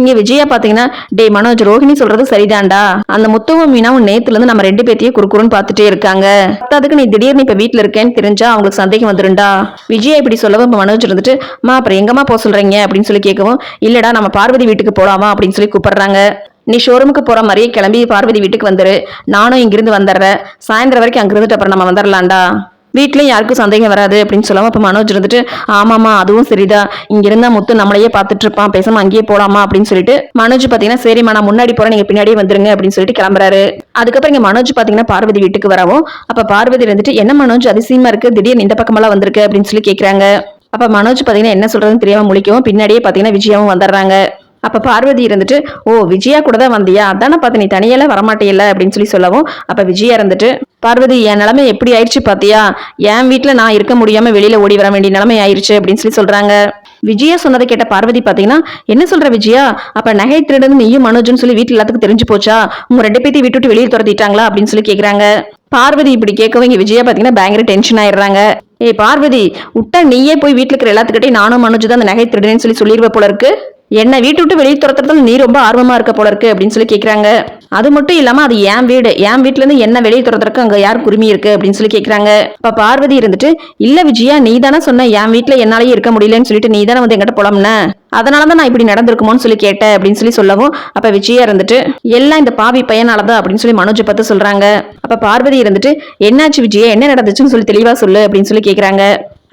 இங்க விஜயா பாத்தீங்கன்னா டேய் மனோஜ் ரோஹிணி சொல்றது சரிதான்டா. அந்த முத்துவும் மீனாவும் நேத்துல இருந்து நம்ம ரெண்டு பேத்தையும் குறுக்குறுன்னு பார்த்துட்டே இருக்காங்க. அதுக்கு நீ திடீர்னு இப்ப வீட்டுல இருக்கேன்னு தெரிஞ்சா அவங்களுக்கு சந்தேகம் வந்துருண்டா விஜயா இப்படி சொல்லவும் மனோஜ் இருந்துட்டு மா அப்புறம் எங்கம்மா போக சொல்றீங்க? அப்படின்னு சொல்லி கேட்கவும் இல்லடா நம்ம பார்வதி வீட்டுக்கு போலாமா? அப்படின்னு சொல்லி கூப்பிடுறாங்க. நீ ஷோரூமுக்கு போற மாதிரியே கிளம்பி பார்வதி வீட்டுக்கு வந்துரு. நானும் இங்கிருந்து வந்துடுறேன். சாயந்தரம் வரைக்கும் அங்கிருந்துட்டு அப்புறம் நம்ம வந்துடலாம்டா வீட்டிலையும் யாருக்கும் சந்தேகம் வராது அப்படின்னு சொல்லாமல் அப்போ மனோஜ் இருந்துட்டு ஆமாம்மா அதுவும் சரிதான். இங்கே இருந்தால் முத்து நம்மளையே பார்த்துட்டு இருப்பான். பேசாம அங்கேயே போலாமா அப்படின்னு சொல்லிட்டு மனோஜ் பார்த்தீங்கன்னா சரிம்மா நான் முன்னாடி போறேன் நீங்க பின்னாடியே வந்துருங்க அப்படின்னு சொல்லிட்டு கிளம்புறாரு. அதுக்கப்புறம் இங்க மனோஜ் பார்த்தீங்கன்னா பார்வதி வீட்டுக்கு வரவும் அப்ப பார்வதி இருந்துட்டு என்ன மனோஜ் அதிசயமா இருக்கு? திடீர்னு இந்த பக்கமெல்லாம் வந்திருக்கு? அப்படின்னு சொல்லி கேட்குறாங்க அப்ப மனோஜ் பாத்தீங்கன்னா என்ன சொல்றதுன்னு தெரியாம முழிக்கவும் பின்னாடியே பாத்தீங்கன்னா விஜயாவும் வந்துடுறாங்க. அப்போ பார்வதி இருந்துட்டு ஓ விஜயா கூட தான் வந்தியா? அதானே பார்த்து நீ தனியால வரமாட்டேயில்ல அப்படின்னு சொல்லி சொல்லவும் அப்போ விஜயா இருந்துட்டு பார்வதி என் நிலைமை எப்படி ஆயிடுச்சு பார்த்தியா என் வீட்டில் நான் இருக்க முடியாமல் வெளியில் ஓடி வர வேண்டிய நிலைமை ஆயிடுச்சு அப்படின்னு சொல்லி சொல்கிறாங்க விஜயா சொன்னதை கேட்ட பார்வதி பார்த்தீங்கன்னா என்ன சொல்கிற விஜயா? அப்போ நகை திருடுன்னு நீயும் மனோஜ்னு சொல்லி வீட்டில் எல்லாத்துக்கும் தெரிஞ்சு போச்சா? உங்கள் ரெண்டு பேர்த்தையும் விட்டு விட்டு வெளியே துரத்திட்டாங்களா? அப்படின்னு சொல்லி கேட்குறாங்க பார்வதி இப்படி கேட்கவும் இங்கே விஜயா பார்த்தீங்கன்னா பயங்கர டென்ஷன் ஆயிடுறாங்க. ஏய் பார்வதி விட்டா நீயே போய் வீட்டில் இருக்கிற எல்லாத்துக்கிட்டையும் நானும் மனுஜு தான் அந்த நகை திருடுன்னு சொல்லி சொல்லிடுவ போல இருக்கு என்ன வீட்டு விட்டு வெளியே துரத்துறதுல நீ ரொம்ப ஆர்வமா இருக்க போல இருக்கு அப்படின்னு சொல்லி கேட்குறாங்க அது மட்டும் இல்லாம அது என் வீடு. என் வீட்ல இருந்து என்ன வெளியே துறதுக்கு அங்க யார் குருமி இருக்கு அப்படின்னு சொல்லி கேக்குறாங்க. இப்ப பார்வதி இருந்துட்டு இல்ல விஜயா நீ தானே சொன்ன என் வீட்டுல என்னாலயே இருக்க முடியலன்னு சொல்லிட்டு நீ தானே வந்து எங்கிட்ட போலாம்ன அதனாலதான் நான் இப்படி நடந்திருக்குமோன்னு சொல்லி கேட்டேன் அப்படின்னு சொல்லி சொல்லவும் அப்ப விஜயா இருந்துட்டு எல்லாம் இந்த பாவி பையனாலதான் அப்படின்னு சொல்லி மனோஜை பார்த்து சொல்றாங்க. அப்ப பார்வதி இருந்துட்டு என்னாச்சு விஜயா என்ன நடந்துச்சுன்னு சொல்லி தெளிவா சொல்லு அப்படின்னு சொல்லி கேக்குறாங்க.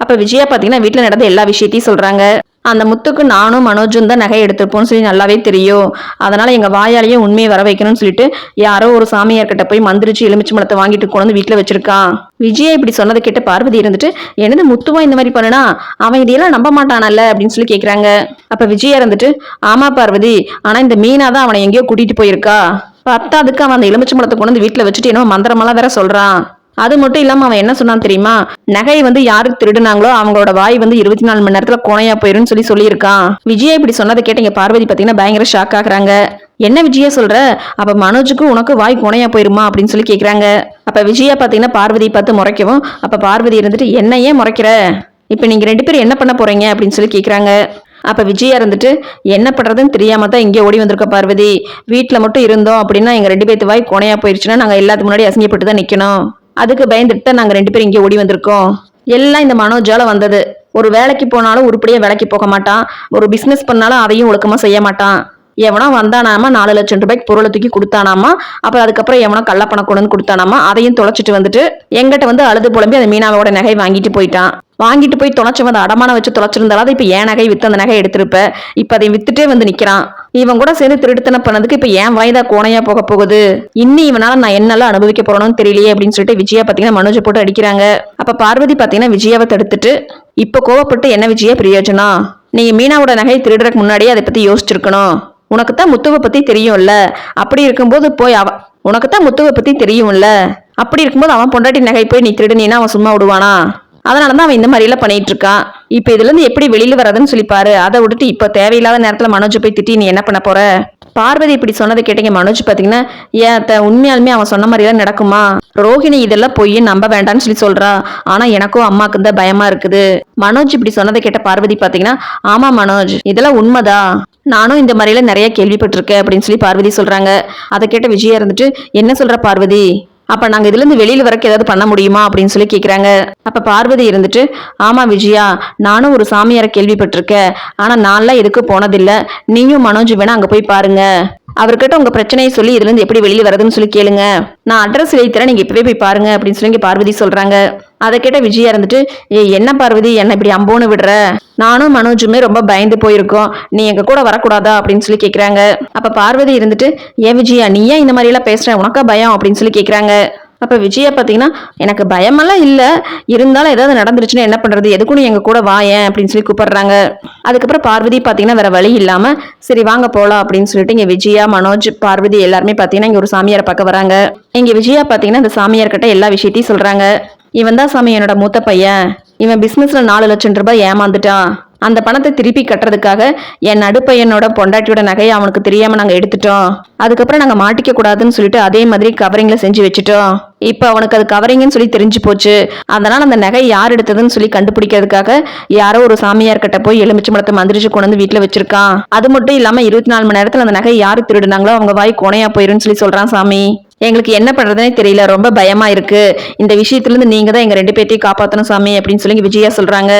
அப்ப விஜயா பாத்தீங்கன்னா வீட்டில் நடந்த எல்லா விஷயத்தையும் சொல்றாங்க. அந்த முத்துக்கு நானும் மனோஜும் தான் நகை எடுத்திருப்போம்னு சொல்லி நல்லாவே தெரியும். அதனால எங்கள் வாயாலேயே உண்மையை வர வைக்கணும்னு சொல்லிட்டு யாரோ ஒரு சாமியார்கிட்ட போய் மந்திரிச்சு எலுமிச்சை மலத்தை வாங்கிட்டு கொண்டு வந்து வீட்டில் வச்சிருக்கான் விஜயா இப்படி சொன்னதை கேட்டு பார்வதி இருந்துட்டு என்னது முத்துவா இந்த மாதிரி பண்ணுனா? அவன் இதையெல்லாம் நம்ப மாட்டானல்ல? அப்படின்னு சொல்லி கேட்குறாங்க அப்போ விஜயா இருந்துட்டு ஆமா பார்வதி ஆனால் இந்த மீனா தான் அவனை எங்கேயோ கூட்டிகிட்டு போயிருக்கா. பத்தாதுக்கு அவன் அந்த எலுமிச்சை கொண்டு வந்து வீட்டில் வச்சுட்டு என்னமோ மந்திரமெல்லாம் வேற சொல்கிறான் அது மட்டும் இல்லாம அவன் என்ன சொன்னான் தெரியுமா? நகை வந்து யாருக்கு திருடுனாங்களோ அவங்களோட வாய் வந்து இருபத்தி நாலு மணி நேரத்துல கோணையா போயிரும்னு சொல்லி சொல்லியிருக்கான். விஜயா இப்படி சொன்னதை கேட்டு இங்க பார்வதி பாத்தீங்கன்னா பயங்கர ஷாக் ஆகுறாங்க. என்ன விஜயா சொல்ற? அப்ப மனோஜுக்கு உனக்கு வாய் கோணையா போயிருமா அப்படின்னு சொல்லி கேக்குறாங்க. அப்ப விஜயா பாத்தீங்கன்னா பார்வதி பார்த்து முறைக்கவும் அப்ப பார்வதி இருந்துட்டு என்ன ஏன் முறைக்கிற? இப்ப நீங்க ரெண்டு பேரும் என்ன பண்ண போறீங்க? அப்படின்னு சொல்லி கேக்குறாங்க. அப்ப விஜயா இருந்துட்டு என்ன பண்றதுன்னு தெரியாம தான் இங்கே ஓடி வந்திருக்க பார்வதி. வீட்டுல மட்டும் இருந்தோம் அப்படின்னா எங்க ரெண்டு பேத்து வாய் கோணையா போயிருச்சுன்னா நாங்க எல்லாத்துக்கு முன்னாடி அசிங்கப்பட்டு தான் நிக்கணும். அதுக்கு பயந்துட்டு தான் நாங்க ரெண்டு பேரும் இங்கே ஓடி வந்திருக்கோம். எல்லாம் இந்த மனோஜால வந்தது. ஒரு வேலைக்கு போனாலும் உருப்படியா வேலைக்கு போக மாட்டான். ஒரு பிசினஸ் பண்ணாலும் அதையும் ஒழுக்கமா செய்ய மாட்டான். எவனோ வந்தானாமா நாலு லட்சம் ரூபாய்க்கு பொருளை தூக்கி கொடுத்தானாமா? அப்புறம் அதுக்கப்புறம் எவனோ கள்ளப்பணம் கொண்டு வந்து கொடுத்தானாமா? அதையும் தொலைச்சிட்டு வந்துட்டு எங்கிட்ட வந்து அழுது புலம்பி அந்த மீனாவோட நகை வாங்கிட்டு போயிட்டான். வாங்கிட்டு போய் தொலைச்சவன் அதை அடமான வச்சு தொலைச்சிருந்தாலும் இப்ப என் நகை வித்து அந்த நகை எடுத்திருப்ப. இப்ப அதை வித்துட்டே வந்து நிக்கிறான். இவன் கூட சேர்ந்து திருடுத்தனை பண்ணதுக்கு இப்ப ஏன் வாய்தா கோணையா போக போகுது? இன்னி இவனால நான் என்னெல்லாம் அனுபவிக்க போறோம்னு தெரியலையே அப்படின்னு சொல்லிட்டு விஜயா பாத்தீங்கன்னா மனோஜை போட்டு அடிக்கிறாங்க. அப்ப பார்வதி பாத்தீங்கன்னா விஜயாவை தடுத்துட்டு இப்ப கோவப்பட்டு என்ன விஜயா பிரயோஜனம் நீங்க மீனாவோட நகை திருடுறதுக்கு முன்னாடியே அதை பத்தி யோசிச்சிருக்கணும். உனக்கு தான் முத்துவை பத்தி தெரியும்ல. அப்படி இருக்கும்போது போய் அவ உனக்கு தான் முத்துவை பத்தி தெரியும்ல. அப்படி இருக்கும்போது அவன் பொண்டாட்டி நகை போய் நீ திருடுனீன்னா அவன் சும்மா விடுவானா? அதனால தான் அவன் இந்த மாதிரிலாம் எல்லாம் பண்ணிட்டு இருக்கான் இப்போ இதுலேருந்து எப்படி வெளியில் வர்றதுன்னு சொல்லிப்பாரு அதை விட்டுட்டு இப்போ தேவையில்லாத நேரத்தில் மனோஜ் போய் திட்டி நீ என்ன பண்ண போற? பார்வதி இப்படி சொன்னதை கேட்டீங்க மனோஜ் பார்த்தீங்கன்னா ஏன் அத்தை, உண்மையாலுமே அவன் சொன்ன மாதிரி நடக்குமா? ரோஹிணி இதெல்லாம் பொய் நம்ப வேண்டாம்னு சொல்லி சொல்றா. ஆனா எனக்கும் அம்மாவுக்கு தான் பயமா இருக்குது. மனோஜ் இப்படி சொன்னதை கேட்ட பார்வதி பார்த்தீங்கன்னா ஆமா மனோஜ் இதெல்லாம் உண்மைதான் நானும் இந்த மாதிரில நிறைய கேள்விப்பட்டிருக்கேன் அப்படின்னு சொல்லி பார்வதி சொல்றாங்க. அதை கேட்ட விஜயா இருந்துட்டு என்ன சொல்ற பார்வதி? அப்ப நாங்க இதுல இருந்து வெளியில வரக்கு ஏதாவது பண்ண முடியுமா அப்படின்னு சொல்லி கேக்குறாங்க. அப்ப பார்வதி இருந்துட்டு ஆமா விஜயா நானும் ஒரு சாமியாரை கேள்விப்பட்டிருக்கேன். ஆனா நான்லாம் எதுக்கு போனதில்லை. நீயும் மனோஜ் வேணா அங்க போய் பாருங்க. அவர்கிட்ட உங்க பிரச்சனையை சொல்லி இதுல இருந்து எப்படி வெளியில் வரதுன்னு சொல்லி கேளுங்க. நான் அட்ரஸ் எழுதி தரேன் நீங்க இப்பவே போய் பாருங்க அப்படின்னு சொல்லி பார்வதி சொல்றாங்க. அதை கேட்ட விஜயா இருந்துட்டு ஏ என்ன பார்வதி என்ன இப்படி அம்போன்னு விடுற? நானும் மனோஜுமே ரொம்ப பயந்து போயிருக்கோம். நீ எங்க கூட வரக்கூடாதா? அப்படின்னு சொல்லி கேக்குறாங்க. அப்ப பார்வதி இருந்துட்டு ஏன் விஜயா நீ ஏன் இந்த மாதிரி எல்லாம் பேசுற? உனக்கா பயம்? அப்படின்னு சொல்லி கேக்குறாங்க. அப்போ விஜயா பார்த்தீங்கன்னா எனக்கு பயமெல்லாம் இல்லை. இருந்தாலும் ஏதாவது நடந்துருச்சுன்னா என்ன பண்றது? எதுக்கும் நீ எங்க கூட வாயேன் அப்படின்னு சொல்லி கூப்பிடுறாங்க. அதுக்கப்புறம் பார்வதி பார்த்தீங்கன்னா வேற வழி இல்லாம சரி வாங்க போலாம் அப்படின்னு சொல்லிட்டு இங்க விஜயா மனோஜ் பார்வதி எல்லாருமே பார்த்தீங்கன்னா இங்க ஒரு சாமியாரை பார்க்க வராங்க. இங்க விஜயா பார்த்தீங்கன்னா இந்த சாமியார் கிட்ட எல்லா விஷயத்தையும் சொல்றாங்க. இவன் தான் சாமி என்னோட மூத்த பையன். இவன் பிஸ்னஸில் நாலு லட்சம் ரூபாய் ஏமாந்துட்டான். அந்த பணத்தை திருப்பி கட்டுறதுக்காக என் நடுப்பையனோட பொண்டாட்டியோட நகையை அவனுக்கு தெரியாம நாங்க எடுத்துட்டோம். அதுக்கப்புறம் நாங்க மாட்டிக்க கூடாதுன்னு சொல்லிட்டு அதே மாதிரி கவரிங்ல செஞ்சு வச்சுட்டோம். இப்போ அவனுக்கு அது கவரிங்னு சொல்லி தெரிஞ்சு போச்சு. அதனால அந்த நகை யார் எடுத்ததுன்னு சொல்லி கண்டுபிடிக்கிறதுக்காக யாரோ ஒரு சாமியார் கிட்ட போய் எலுமிச்சை மரத்தை மந்திரிச்சு கொண்டு வந்து வீட்டுல வச்சிருக்கான். அது மட்டும் இல்லாம இருபத்தி நாலு மணி நேரத்துல அந்த நகை யாரு திருடுனாங்களோ அவங்க வாய் கோணையா போயிருன்னு சொல்லி சொல்றான் சாமி. எங்களுக்கு என்ன பண்றதுனே தெரியல. ரொம்ப பயமா இருக்கு. இந்த விஷயத்துல இருந்து நீங்க தான் எங்க ரெண்டு பேர்த்தையும் காப்பாத்தணும் சாமி அப்படின்னு சொல்லி விஜயா சொல்றாங்க.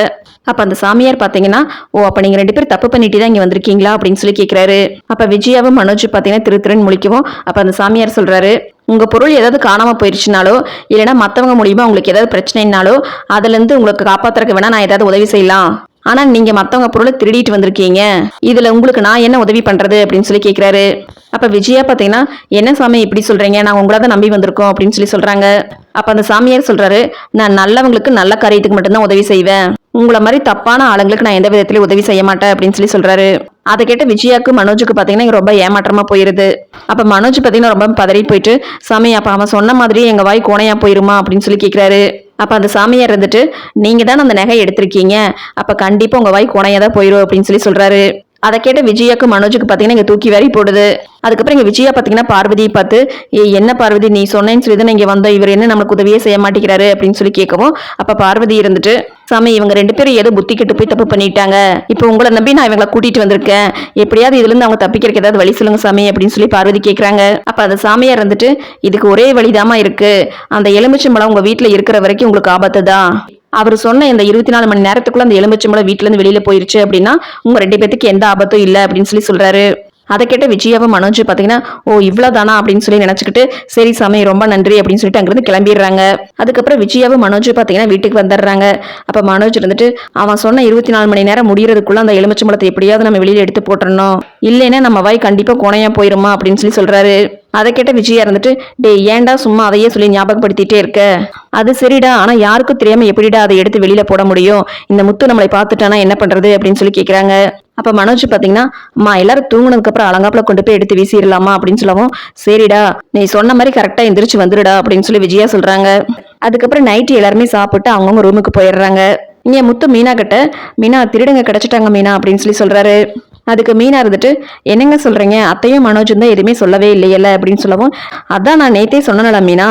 அப்போ அந்த சாமியார் பார்த்தீங்கன்னா ஓ அப்போ நீங்கள் ரெண்டு பேரும் தப்பு பண்ணிட்டு தான் இங்கே வந்திருக்கீங்களா? அப்படின்னு சொல்லி கேட்குறாரு அப்போ விஜயாவும் மனோஜ் பார்த்தீங்கன்னா திரு திருன்னு முழிக்கவும் அப்போ அந்த சாமியார் சொல்கிறாரு உங்கள் பொருள் ஏதாவது காணாமல் போயிடுச்சுனாலோ இல்லைன்னா மற்றவங்க மூலியமாக உங்களுக்கு ஏதாவது பிரச்சனைனாலோ அதுலேருந்து உங்களுக்கு காப்பாற்றுறக்கு வேணால் நான் ஏதாவது உதவி செய்யலாம். ஆனால் நீங்கள் மற்றவங்க பொருளை திருடிட்டு வந்திருக்கீங்க. இதில் உங்களுக்கு நான் என்ன உதவி பண்ணுறது அப்படின்னு சொல்லி கேட்குறாரு அப்போ விஜயா பார்த்தீங்கன்னா என்ன சாமி இப்படி சொல்கிறீங்க நான் உங்களை தான் நம்பி வந்திருக்கோம் அப்படின்னு சொல்லி சொல்கிறாங்க அப்போ அந்த சாமியார் சொல்கிறாரு நான் நல்லவங்களுக்கு நல்ல காரியத்துக்கு மட்டும்தான் உதவி செய்வேன். உங்களை மாதிரி தப்பான ஆளுங்களுக்கு நான் எந்த விதத்திலயும் உதவி செய்ய மாட்டேன் அப்படின்னு சொல்லி சொல்றாரு. அதை கேட்ட விஜயாக்கு மனோஜுக்கு பாத்தீங்கன்னா ரொம்ப ஏமாற்றமா போயிருது. அப்ப மனோஜ் பாத்தீங்கன்னா ரொம்ப பதறி போயிட்டு சாமி அப்ப அவன் சொன்ன மாதிரி எங்க வாய் கோணையா போயிருமா? அப்படின்னு சொல்லி கேக்குறாரு. அப்ப அந்த சாமியார் இருந்துட்டு நீங்க தான் அந்த நகை எடுத்திருக்கீங்க. அப்ப கண்டிப்பா உங்க வாய் கோணையா தான் போயிரும் அப்படின்னு சொல்லி சொல்றாரு. அதை கேட்ட விஜயாக்கு மனோஜுக்கு பாத்தீங்கன்னா இங்க தூக்கி வாரி போடுது. அதுக்கப்புறம் இங்க விஜயா பாத்தீங்கன்னா பார்வதியை பார்த்து ஏ என்ன பார்வதி நீ சொன்னேன்னு சொல்லி தான் இங்க வந்தோம். இவர் என்ன நமக்கு உதவியே செய்ய மாட்டேங்கிறாரு? அப்படின்னு சொல்லி கேட்கவும் அப்ப பார்வதி இருந்துட்டு சாமி இவங்க ரெண்டு பேரும் ஏதோ புத்தி கெட்டு போய் தப்பு பண்ணிட்டாங்க. இப்போ உங்களை நம்பி நான் இவங்களை கூட்டிட்டு வந்திருக்கேன். எப்படியாவது இதுல இருந்து அவங்க தப்பிக்கிறதுக்கு ஏதாவது வழி சொல்லுங்க சாமி அப்படின்னு சொல்லி பார்வதி கேட்குறாங்க அப்ப அந்த சாமியார் இருந்துட்டு இதுக்கு ஒரே வழிதாம்மா இருக்கு. அந்த எலுமிச்சம்பழம் உங்க வீட்டுல இருக்கிற வரைக்கும் உங்களுக்கு ஆபத்து தான் அவர் சொன்ன இந்த இருபத்தி நாலு மணி நேரத்துக்குள்ள அந்த எலுமிச்சம்பழம் வீட்டுல இருந்து வெளியில போயிருச்சு அப்படின்னா உங்க ரெண்டு பேத்துக்கு எந்த ஆபத்தும் இல்லை அப்படின்னு சொல்லி சொல்றாரு. அதை கேட்ட விஜயாவும் மனோஜ் பார்த்தீங்கன்னா ஓ இவ்வளோதானா அப்படின்னு சொல்லி நினச்சிக்கிட்டு சரி சாமி ரொம்ப நன்றி அப்படின்னு சொல்லிட்டு அங்கேருந்து கிளம்பிடுறாங்க. அதுக்கப்புறம் விஜயாவும் மனோஜ் பார்த்தீங்கன்னா வீட்டுக்கு வந்துடுறாங்க. அப்போ மனோஜ் இருந்துட்டு அவன் சொன்ன இருபத்தி நாலு மணி நேரம் முடிகிறதுக்குள்ளே அந்த எலுமிச்சம்பழத்தை எப்படியாவது நம்ம வெளியில் எடுத்து போட்டுறணும். இல்லைன்னா நம்ம வாய் கண்டிப்பாக கோணையாக போயிருமா? அப்படின்னு சொல்லி சொல்கிறாரு அதை கேட்ட விஜயா இருந்துட்டு டேய் ஏன்டா சும்மா அதையே சொல்லி ஞாபகப்படுத்திட்டே இருக்க? அது சரிடா ஆனா யாருக்கும் தெரியாம எப்படிடா அதை எடுத்து வெளியில போட முடியும்? இந்த முத்து நம்மளை பார்த்துட்டானா என்ன பண்றது? அப்படின்னு சொல்லி கேக்குறாங்க. அப்ப மனோஜ் பாத்தீங்கன்னா அம்மா எல்லாரும் தூங்குனதுக்கு அப்புறம் அலங்காப்புல கொண்டு போய் எடுத்து வீசிடலாமா? அப்படின்னு சொல்லவும் சரிடா நீ சொன்ன மாதிரி கரெக்டா எந்திரிச்சு வந்துடுடா அப்படின்னு சொல்லி விஜயா சொல்றாங்க. அதுக்கப்புறம் நைட்டு எல்லாருமே சாப்பிட்டு அவங்கவுங்க ரூமுக்கு போயிடுறாங்க. இங்க முத்து மீனா கிட்ட மீனா திருடுங்க கிடைச்சிட்டாங்க மீனா அப்படின்னு சொல்லி சொல்றாரு. அதுக்கு மீனா இருந்துட்டு என்னங்க சொல்றீங்க? அத்தையும் மனோஜும் தான் எதுவுமே சொல்லவே இல்லையல்ல அப்படின்னு சொல்லவும் அதான் நான் நேத்தே சொன்னேன்ல மீனா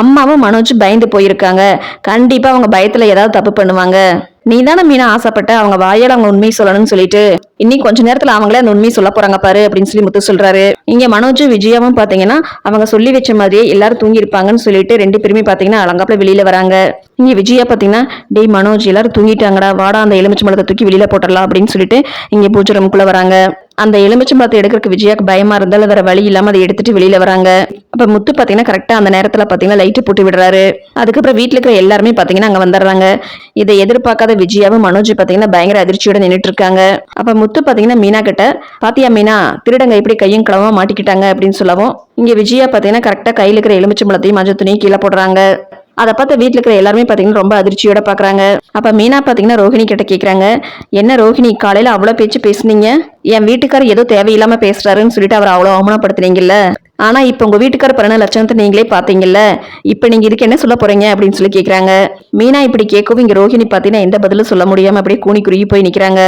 அம்மாவும் மனோஜ் பயந்து போயிருக்காங்க. கண்டிப்பா அவங்க பயத்துல ஏதாவது தப்பு பண்ணுவாங்க. நீ தானே மீனா ஆசைப்பட்ட? அவங்க வாயால அவங்க உண்மையை சொல்லணும்னு சொல்லிட்டு. இன்னும் கொஞ்ச நேரத்துல அவங்களே அந்த உண்மையை சொல்ல போறாங்க பாரு அப்படின்னு சொல்லி முத்து சொல்றாரு. இங்க மனோஜ் விஜயாவும் பாத்தீங்கன்னா அவங்க சொல்லி வச்ச மாதிரியே எல்லாரும் தூங்கி இருப்பாங்கன்னு சொல்லிட்டு ரெண்டு பேருமே பாத்தீங்கன்னா அலங்காப்புல வெளியில வராங்க. இங்க விஜயா பாத்தீங்கன்னா டேய் மனோஜ் எல்லாரும் தூங்கிட்டாங்கடா வாடா அந்த எலுமிச்சை தூக்கி வெளியில போட்டுடலாம் அப்படின்னு சொல்லிட்டு இங்க பூஜை ரூமுக்குள்ள வராங்க. அந்த எலுமிச்சம்பழத்தை எடுக்கிறதுக்கு விஜயாக்கு பயமா இருந்தாலும் வேற வழி இல்லாம அதை எடுத்துட்டு வெளியில வராங்க. அப்ப முத்து பாத்தீங்கன்னா கரெக்டா அந்த நேரத்துல பாத்தீங்கன்னா லைட்டு போட்டு விடுறாரு. அதுக்கப்புறம் வீட்டுல இருக்கிற எல்லாருமே பாத்தீங்கன்னா அங்க வந்துடுறாங்க. இதை எதிர்பார்க்காத விஜயாவும் மனோஜ் பாத்தீங்கன்னா பயங்கர அதிர்ச்சியோட நின்றுட்டு இருக்காங்க. அப்ப முத்து பாத்தீங்கன்னா மீனா கிட்ட பாத்தியா மீனா திருடங்க எப்படி கையும் கிளவா மாட்டிக்கிட்டாங்க? அப்படின்னு சொல்லவும் இங்க விஜயா பாத்தீங்கன்னா கரெக்டா கையில இருக்கிற எலுமிச்சம்பழத்தையும் மஞ்சள் துணியும் கீழே போடுறாங்க. அதை பார்த்து வீட்டில் இருக்கிற எல்லாருமே பார்த்தீங்கன்னா ரொம்ப அதிர்ச்சியோட பார்க்குறாங்க அப்போ மீனா பார்த்தீங்கன்னா ரோஹிணி கிட்ட கேட்குறாங்க என்ன ரோஹிணி காலையில் அவ்வளோ பேச்சு பேசுனீங்க? என் வீட்டுக்காரர் ஏதோ தேவையில்லாமல் பேசுறாருன்னு சொல்லிட்டு அவர் அவ்வளோ அவமானப்படுத்துனீங்கல்ல? ஆனா இப்போ உங்கள் வீட்டுக்கார பிறந்த லட்சணத்தை நீங்களே பார்த்தீங்கல்ல இப்போ நீங்கள் இதுக்கு என்ன சொல்ல போறீங்க? அப்படின்னு சொல்லி கேட்குறாங்க மீனா இப்படி கேட்கவும் இங்கே ரோஹிணி பார்த்தீங்கன்னா எந்த பதிலும் சொல்ல முடியாமல் அப்படியே கூனி குறுகி போய் நிற்கிறாங்க